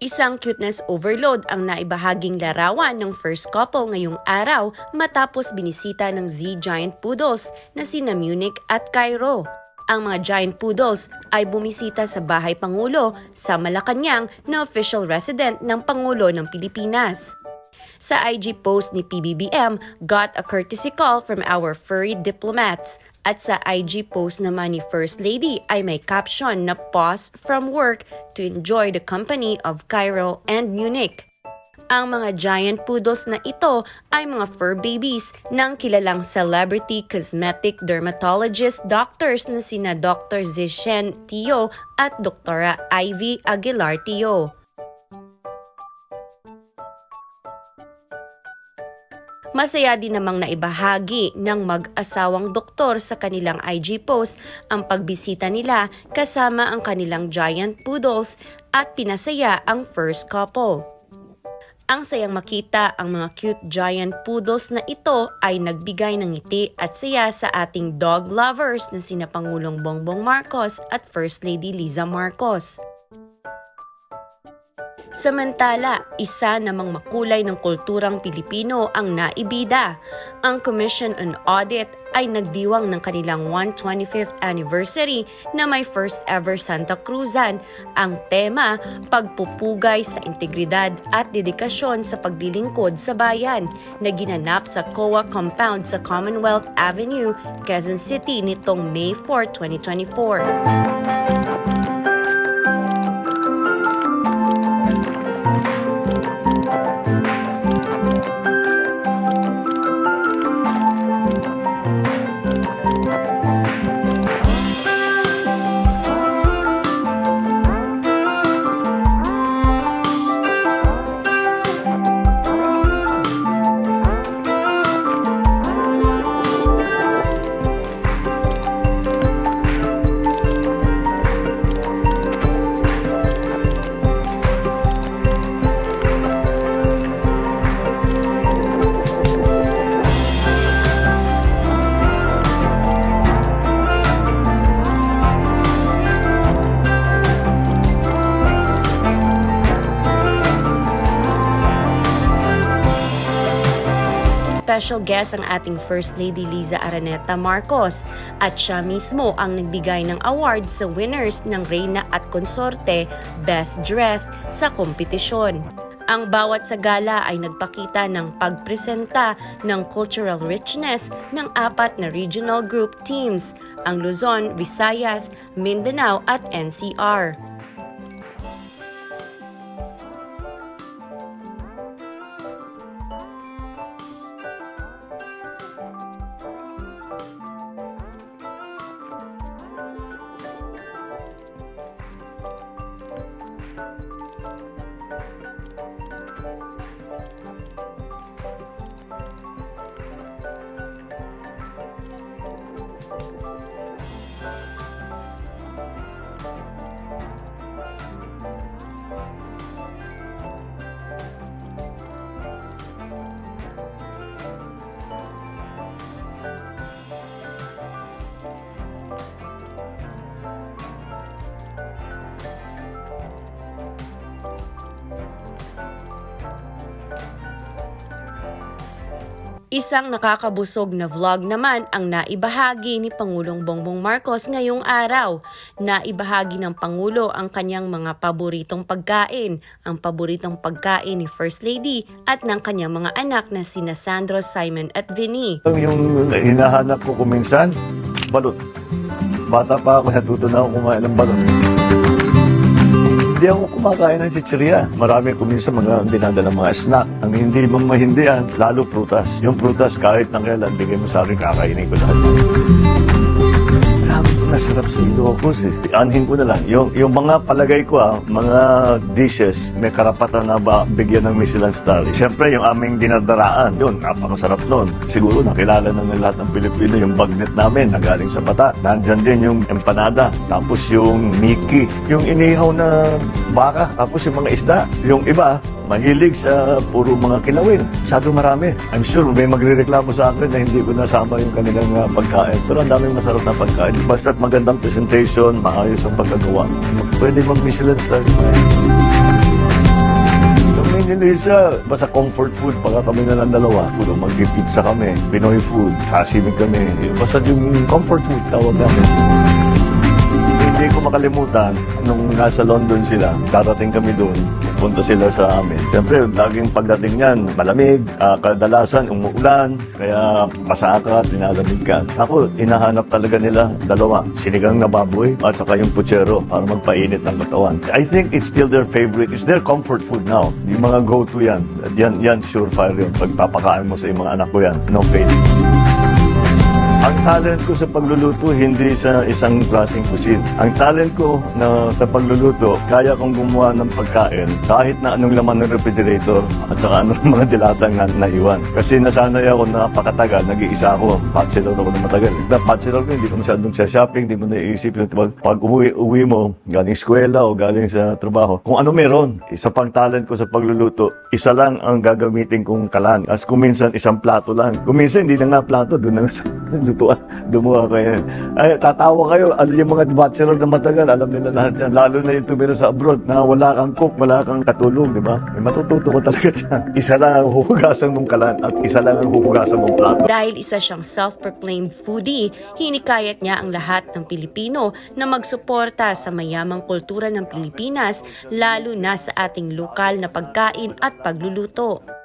Isang cuteness overload ang naibahaging larawan ng first couple ngayong araw matapos binisita ng Z Giant Poodles na sina Munich at Cairo. Ang mga giant poodles ay bumisita sa bahay Pangulo sa Malacanang na official resident ng Pangulo ng Pilipinas. Sa IG post ni PBBM, got a courtesy call from our furry diplomats. At sa IG post naman ni First Lady ay may caption na pause from work to enjoy the company of Cairo and Munich. Ang mga giant poodles na ito ay mga fur babies ng kilalang celebrity cosmetic dermatologist doctors na sina Dr. Zishen Tio at Dr. Ivy Aguilar Tio. Masaya din namang naibahagi ng mag-asawang doktor sa kanilang IG post ang pagbisita nila kasama ang kanilang giant poodles at pinasaya ang first couple. Ang sayang makita ang mga cute giant poodles na ito ay nagbigay ng ngiti at saya sa ating dog lovers na sina Pangulong Bongbong Marcos at First Lady Liza Marcos. Samantala, isa namang makulay ng kulturang Pilipino ang naibida. Ang Commission on Audit ay nagdiwang ng kanilang 125th anniversary na may first ever Santa Cruzan. Ang tema, pagpupugay sa integridad at dedikasyon sa paglilingkod sa bayan na ginanap sa COA compound sa Commonwealth Avenue, Quezon City nitong May 4, 2024. Special guest ang ating First Lady Liza Araneta Marcos at siya mismo ang nagbigay ng award sa winners ng Reina at Consorte Best Dressed sa kompetisyon. Ang bawat sa gala ay nagpakita ng pagpresenta ng cultural richness ng apat na regional group teams, ang Luzon, Visayas, Mindanao at NCR. Isang nakakabusog na vlog naman ang naibahagi ni Pangulong Bongbong Marcos ngayong araw. Naibahagi ng Pangulo ang kanyang mga paboritong pagkain, ang paboritong pagkain ni First Lady at ng kanyang mga anak na sina Sandro, Simon at Vinny. Yung hinahanap ko kuminsan, balot. Bata pa ako, natuto na ako kumain ng balot. Hindi ako kumakain ng chichirya. Marami ko minsan mga dinadala mga snack. Ang hindi mong mahindihan, lalo prutas. Yung prutas, kahit na kailan, bigay mo sa akin, kakainin ko lahat. Grabe ko nasarap sa Ilocos eh. Ko na lang. Yung, yung mga palagay ko ah, mga dishes, may karapatan na ba bigyan ng Michelin star. Siyempre, yung aming dinadaraan, yun, napakasarap nun. Siguro nakilala na ng lahat ng Pilipino yung bagnet namin na galing sa bata. Nandyan din yung empanada, tapos yung Mickey, yung inihaw na baka, tapos yung mga isda. Yung iba, mahilig sa puro mga kilawin. Masyado marami. I'm sure may magrereklamo sa akin na hindi ko nasama yung kanilang uh, pagkain. Pero ang daming masarap na pagkain. Basta't magandang presentation, maayos ang pagkagawa. Pwede mag Michelin star. ni ni Lisa, basta comfort food, pagka kami na lang dalawa, puro mag-pizza kami, Pinoy food, sashimi kami, basta yung comfort food, tawag namin. Hindi ko makalimutan, nung nasa London sila, darating kami doon, punta sila sa amin. Siyempre, laging pagdating niyan, malamig, ah, kadalasan umuulan, kaya masaka, tinalamig ka. Ako, inahanap talaga nila dalawa, sinigang na baboy at saka yung puchero para magpainit ng katawan. I think it's still their favorite, it's their comfort food now. Yung mga go-to yan, yan, yan surefire yun. Pagpapakain mo sa mga anak ko yan, no fail. Ang talent ko sa pagluluto, hindi sa isang klaseng cuisine. Ang talent ko na sa pagluluto, kaya kong gumawa ng pagkain kahit na anong laman ng refrigerator at saka anong mga dilatang na naiwan. Kasi nasanay ako na napakatagal, nag-iisa ako, bachelor ako na matagal. Na bachelor ko, hindi ko masyadong sa shopping, hindi mo naiisip yung pag, uwi, uwi mo, galing eskwela o galing sa trabaho, kung ano meron. Isa pang talent ko sa pagluluto, isa lang ang gagamitin kong kalan. As kuminsan, isang plato lang. Kuminsan, hindi na nga plato, doon na sa lutuan. Dumuha kayo. Ay, tatawa kayo. Ano yung mga bachelor na matagal, alam nila lahat yan. Lalo na yung tumira sa abroad na wala kang cook, wala kang katulong, di ba? May matututo ko talaga dyan. Isa lang ang huhugasan mong kalan at isa lang ang huhugasan mong plato. Dahil isa siyang self-proclaimed foodie, hinikayat niya ang lahat ng Pilipino na magsuporta sa mayamang kultura ng Pilipinas, lalo na sa ating lokal na pagkain at pagluluto.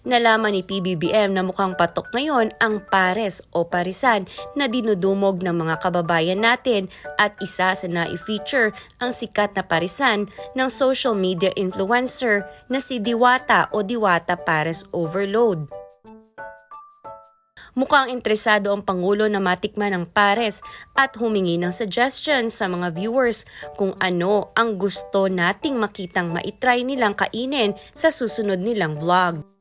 Nalaman ni PBBM na mukhang patok ngayon ang pares o parisan na dinudumog ng mga kababayan natin at isa sa na-feature ang sikat na parisan ng social media influencer na si Diwata o Diwata Pares Overload. Mukhang interesado ang Pangulo na matikman ng pares at humingi ng suggestion sa mga viewers kung ano ang gusto nating makitang maitry nilang kainin sa susunod nilang vlog.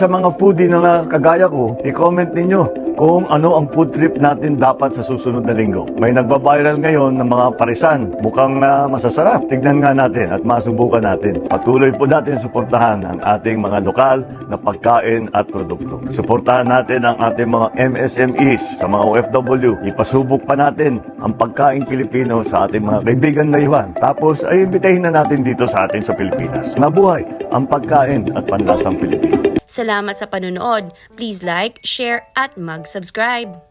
Sa mga foodie na kagaya ko, i-comment ninyo kung ano ang food trip natin dapat sa susunod na linggo. May nagba-viral ngayon ng mga parisan. Mukhang na masasarap. Tignan nga natin at masubukan natin. Patuloy po natin suportahan ang ating mga lokal na pagkain at produkto. Suportahan natin ang ating mga MSMEs sa mga OFW. Ipasubok pa natin ang pagkain Pilipino sa ating mga kaibigan na iwan. Tapos ay imbitahin na natin dito sa atin sa Pilipinas. Mabuhay ang pagkain at panlasang Pilipino. Salamat sa panonood. Please like, share at mag-subscribe.